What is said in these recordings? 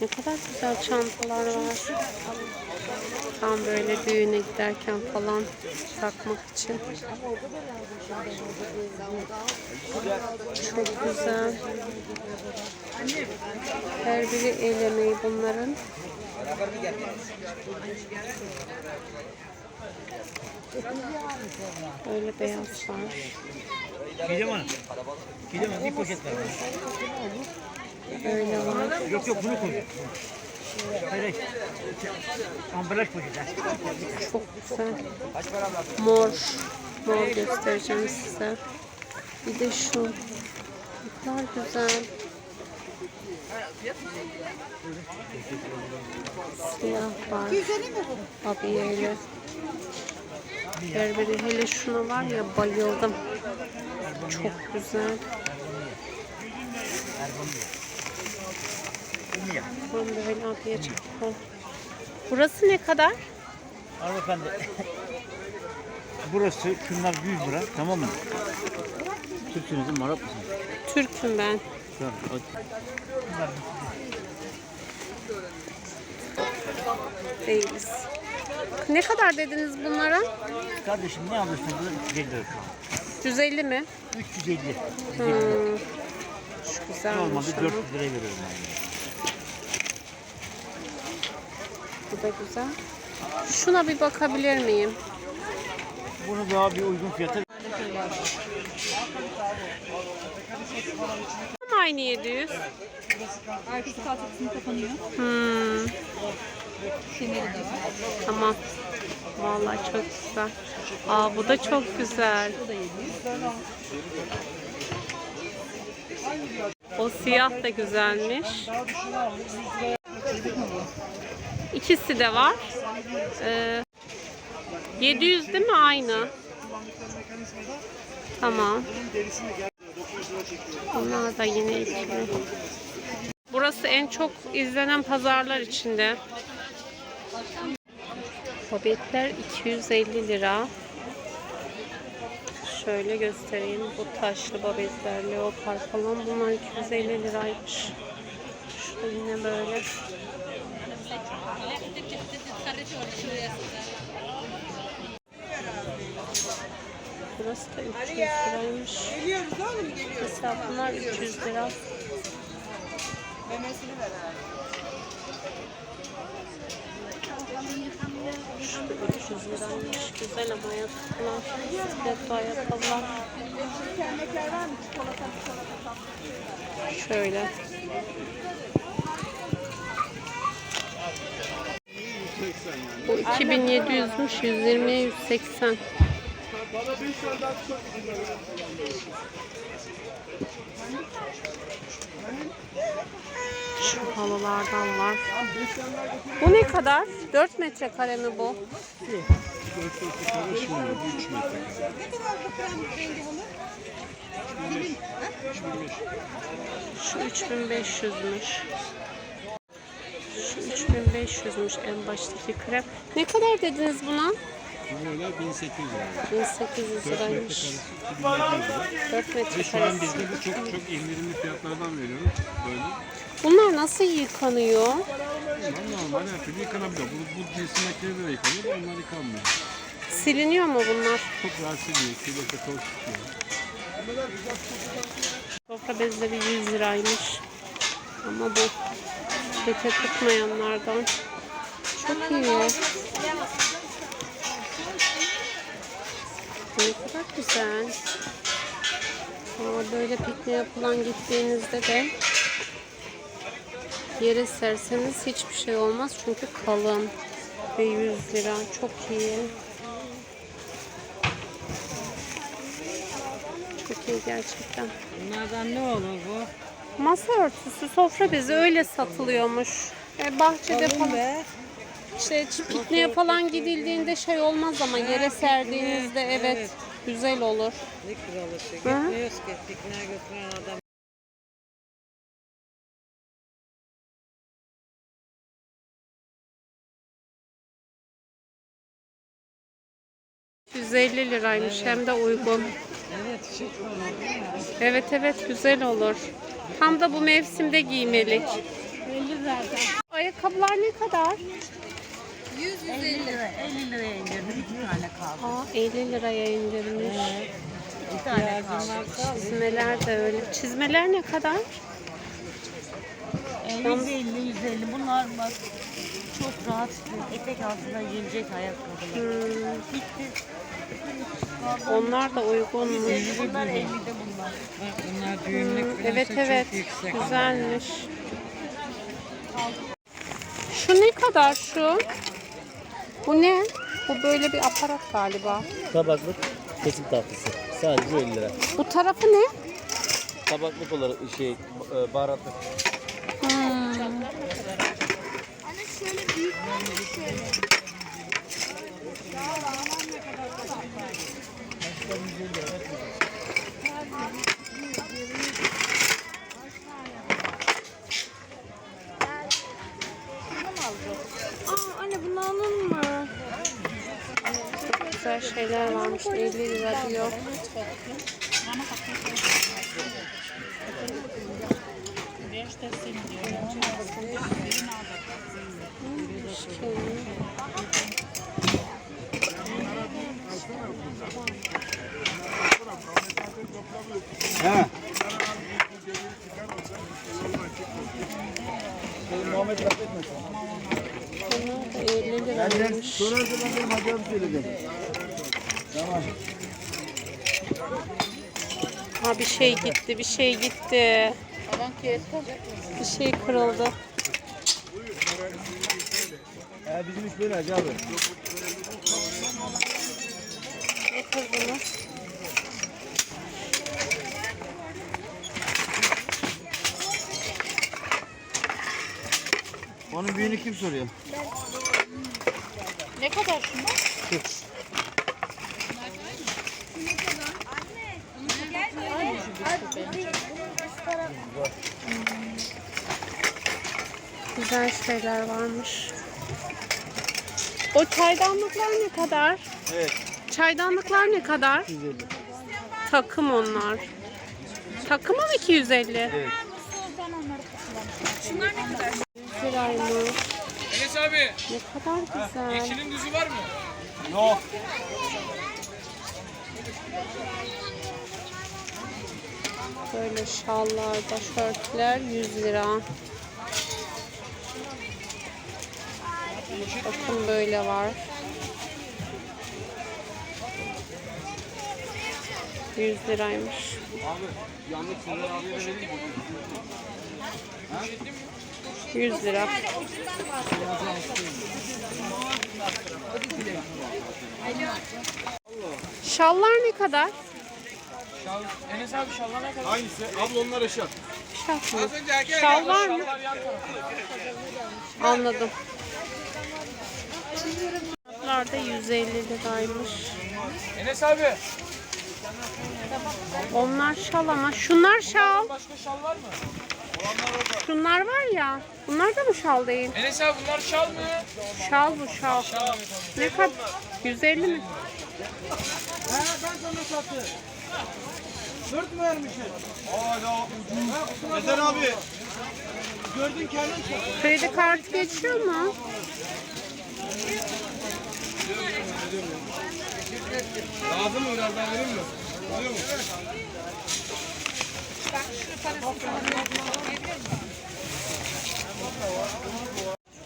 Ne kadar güzel çantalar var. Tam böyle düğüne giderken falan takmak için. Çok güzel. Her biri el emeği bunların. Böyle beyaz var. Gidem hanım. Gidem hanım bir poşet ver. Yok yok bunu koy. Hayır. Ambalaj poşeti. Çok güzel. Mor. Mor göstereceğim size. Bir de şu. Kadar güzel. Siyah var. Abiyeli. Her biri hele şuna var ya bayıldım. Çok güzel. Tam böyle abiye çakal. Burası ne kadar? Hanımefendi. Burası şunlar 100 lira tamam mı? Türksünüzün Arap mısınız? Türk'üm ben. Tamam. Bunlar Değiliz. Ne kadar dediniz bunlara? Kardeşim ne alıyorsun burada? 350 lira şu an. 150 mi? 350. 150 lira. Hmm. Şu güzelmiş Normalde ama. 400 liraya veriyorum yani. Bu da güzel. Şuna bir bakabilir miyim? Bunu daha bir uygun fiyata Tam aynı 700. Arkası kalçasını kapanıyor. Hmm. Kemeri de var. Tamam. Vallahi çok güzel. Aa bu da çok güzel. Bu da 700. O siyah da güzelmiş. İkisi de var. Ee, 700 değil mi? Aynı. Tamam. Bunlar da yine ikili. Burası en çok izlenen pazarlar içinde. Hobbitler 250 lira. Şöyle göstereyim. Bu taşlı babetler, leopar falan bunlar 250 liraymış. Şurada yine böyle. Burası da 300 liraymış. Geliyoruz oğlum geliyoruz. Mesela bunlar 300 lira. Memesini ver abi. Şurada 300 liraymış. Güzel ama ayakkabılar. Stiletto ayakkabılar. Şekermekler var mı? Çikolata, çikolata tatlı. Şöyle. Bu 2700'müş. 120'ye 180. Şu halılardan var. Bu ne kadar? 4 metrekare mi bu? Ne kadar bu rengi halı? Şu 3500'müş. Şu 3500'müş en baştaki krem. Ne kadar dediniz buna? Böyle 1800 lira. 1800 liraymış. 4 Ve şu an metrekare. bizde bu çok çok indirimli fiyatlardan veriyoruz. Böyle. Bunlar nasıl yıkanıyor? Bunlar normal her türlü yıkanabiliyor. Bu, bu cinsin makineleri de yıkanıyor. Onlar yıkanmıyor. Siliniyor mu bunlar? Çok rahat siliyor. Kirlete toz tutuyor. Sofra bezleri 100 liraymış. Ama bu leke tutmayanlardan. Çok iyi. Ne kadar güzel. Aa, böyle pikniğe falan gittiğinizde de yere serseniz hiçbir şey olmaz. Çünkü kalın. Ve 100 lira. Çok iyi. Çok iyi gerçekten. Bunlardan ne olur bu? Masa örtüsü, sofra bezi öyle satılıyormuş. E, bahçede falan. İşte pikniğe falan gidildiğinde şey olmaz ama yere serdiğinizde evet, güzel olur. Ne kralı şey. Hı? Gitmiyoruz ki. Pikniğe götüren adam. ...150 liraymış hem de uygun. Evet şık olur? Evet evet güzel olur. Tam da bu mevsimde giymelik. 50 zaten. Ayakkabılar ne kadar? 50 lira, 50 liraya indirdim. iki tane kaldı. Aa 50 liraya indirmiş. Bir tane kaldı. Çizmeler de öyle. Çizmeler ne kadar? E, 150, 150. Bunlar bak çok rahat etek altına giyilecek ayakkabılar. Hmm, Bitti. Onlar da uygunmuş. Bunlar 50'de bunlar. Bak bunlar düğümlük Hmm, evet çok evet güzelmiş. Şu ne kadar şu? Bu ne? Bu böyle bir aparat galiba. Tabaklık kesim tahtası. Sadece 50 lira. Bu tarafı ne? Tabaklık olarak şey e, baharatlık. Hmm. Anne şöyle büyük şöyle. Aa anne bunu alın mı? Çok güzel şeyler varmış. 50 lira diyor. Bunlar da 50 liraymış. Ha bir şey gitti, bir şey gitti. Bir şey kırıldı. Ya bizim iş böyle Hacı abi. Ne kırdınız? Onun büyüğünü kim soruyor? Ne kadar şunlar? Güzel şeyler varmış. O çaydanlıklar ne kadar? Evet. Çaydanlıklar ne kadar? 150. Takım onlar. Takımı mı 250? Evet. Liraymış. Enes abi, Ne kadar güzel. yeşilin düzü var mı? Yok. Böyle şallar, başörtüler 100 lira. Bakın böyle var. 100 liraymış. Abi, yanlış Sezer abiye de vereyim mi? 100 lira. Şallar ne kadar? Enes abi şallar ne kadar? Hangisi? Abla onlar eşya. Şal mı? Şal var mı? Anladım. Bunlar da 150 liraymış. Enes abi, Onlar şal ama şunlar şal. başka şal var mı? Şunlar var ya. Bunlar da mı şal değil? Enes abi bunlar şal mı? Şal bu şal. Ne kadar? 150 mi? Neden abi? Kredi kartı geçiyor mu? Lazım mı biraz daha vereyim mi? Alıyor mu?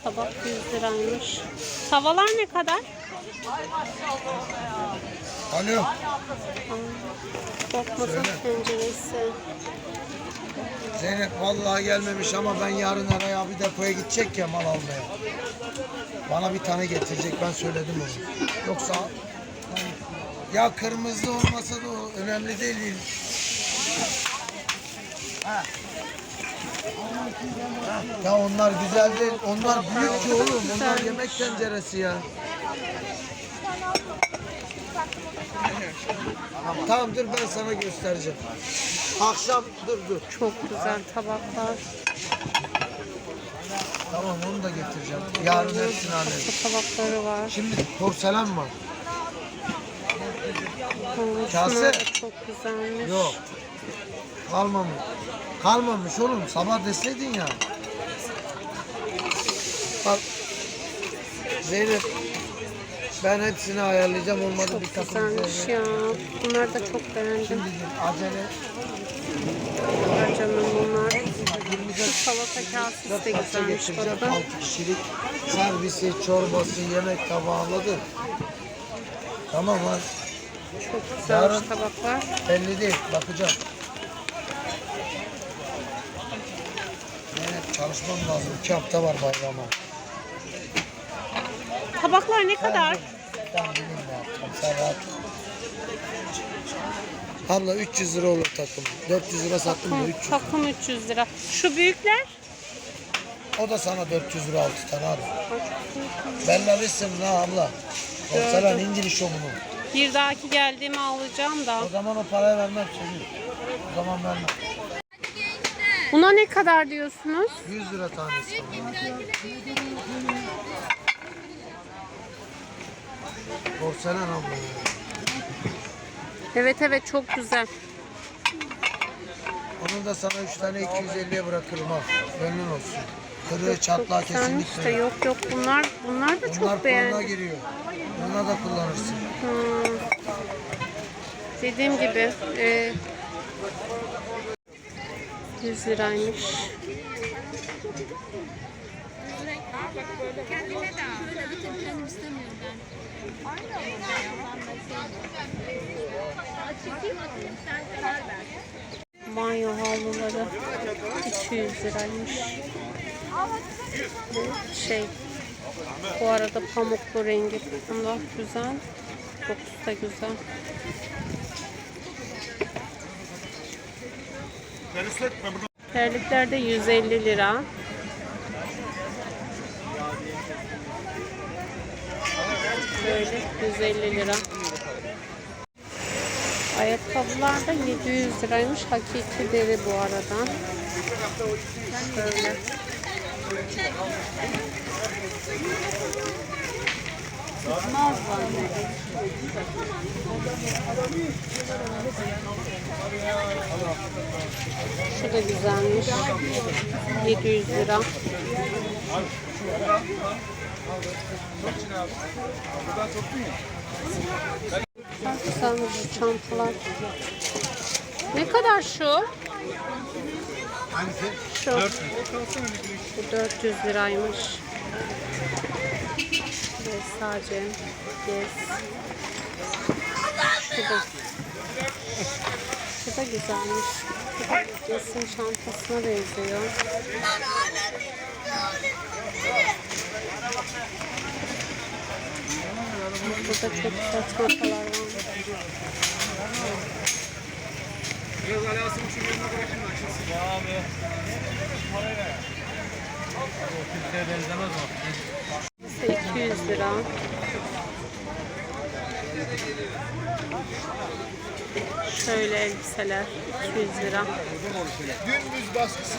Tabak 100 liraymış. Tavalar ne kadar? Alo. Zeynep vallahi gelmemiş ama ben yarın araya bir depoya gidecek ya mal almaya. Bana bir tane getirecek ben söyledim onu. Yoksa ya kırmızı olmasa da o önemli değil. Ha. Ya onlar güzel değil. Onlar büyük ki oğlum. Onlar yemek tenceresi ya. Tamam dur ben sana göstereceğim. Akşam dur dur. Çok güzel tabaklar. Tamam onu da getireceğim. Yarın hepsini halledeceğim. Tabakları var. Şimdi porselen var. Oo, Kase? Çok güzelmiş. Yok. Kalmamış. Kalmamış oğlum. Sabah deseydin ya. Bak Zeynep ben hepsini ayarlayacağım olmadı bir takım Güzelmiş ya. Bunları da çok beğendim. Acele Var canım bunlar. Şu salata kasesi de güzelmiş bakın. Altı kişilik servisi, çorbası, yemek tabağı anladın? Tamam lan. Çok güzelmiş Yarın- tabaklar. Belli değil. Bakacağım. Evet, çalışmam lazım. İki hafta var bayrama. Tabaklar ne kadar? Ne. Abla 300 lira olur takım. 400 lira sattım da Takım, 300. takım 300 lira. Şu büyükler? O da sana 400 lira 6 tane abi. Ben alırsın ha abla. Porselen İngiliz o bunu. Bir dahaki geldiğimi alacağım da. O zaman o parayı vermem seni. O zaman vermem. Buna ne kadar diyorsunuz? 100 lira tanesi. Porselen abla. Evet evet çok güzel. Onun da sana 3 tane 250'ye bırakırım ha. Gönlün olsun. Kırığı çatlağı kesinlikle. yok yok bunlar bunlar da Bunlar çok beğendim. giriyor. Bunlar da kullanırsın. Hmm. Dediğim gibi e, 100 liraymış. Banyo havluları 200 liraymış. Şey bu arada pamuklu rengi bunda güzel. Kokusu da güzel. Terlikler de 150 lira. Böyle 150 lira. Ayakkabılar da 700 liraymış. Hakiki deri bu arada. Şöyle. Şu da güzelmiş. 700 lira. Çok güzelmiş çantalar. Ne kadar şu? Şu. Bu 400 liraymış. Ve sadece gez. Şu da şu da güzelmiş. Bu da Gez'in çantasına benziyor. Burada çok güzel çantalar var. İşte 200 lira. Şöyle elbiseler 200 lira. Gündüz baskısı